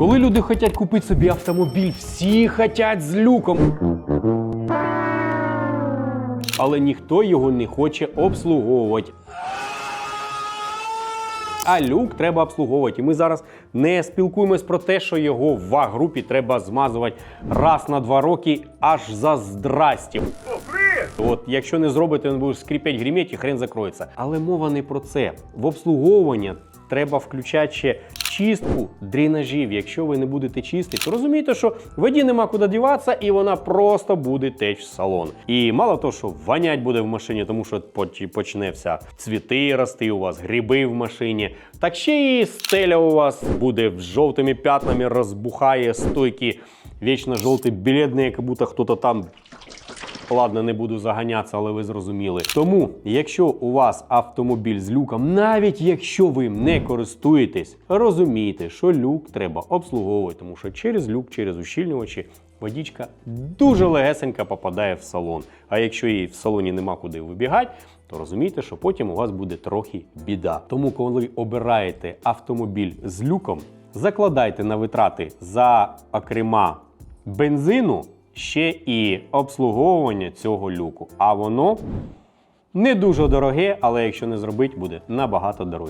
Коли люди хочуть купити собі автомобіль, всі хочуть з люком. Але ніхто його не хоче обслуговувати. А люк треба обслуговувати. І ми зараз не спілкуємось про те, що його в А-групі треба змазувати раз на два роки аж за здрастів. От якщо не зробите, він буде скрипеть, гріметь і хрен закроється. Але мова не про це. В обслуговування треба включати ще чистку дренажів. Якщо ви не будете чистити, то розумієте, що воді нема куди діватися, і вона просто буде течь в салон. І мало того, що вонять буде в машині, тому що поч- почне вся цвіти рости у вас, гриби в машині. Так ще і стеля у вас буде з жовтими п'ятнами, розбухає стойки вічно жовті, бледні, як будто хтось там Ладно, не буду заганятися, але ви зрозуміли. Тому, якщо у вас автомобіль з люком, навіть якщо ви не користуєтесь, розумійте, що люк треба обслуговувати, тому що через люк, через ущільнювачі водичка дуже легесенько попадає в салон. А якщо її в салоні нема куди вибігати, то розумійте, що потім у вас буде трохи біда. Тому, коли обираєте автомобіль з люком, закладайте на витрати за окрема бензину ще і обслуговування цього люку. А воно не дуже дороге, але якщо не зробити, буде набагато дорожче.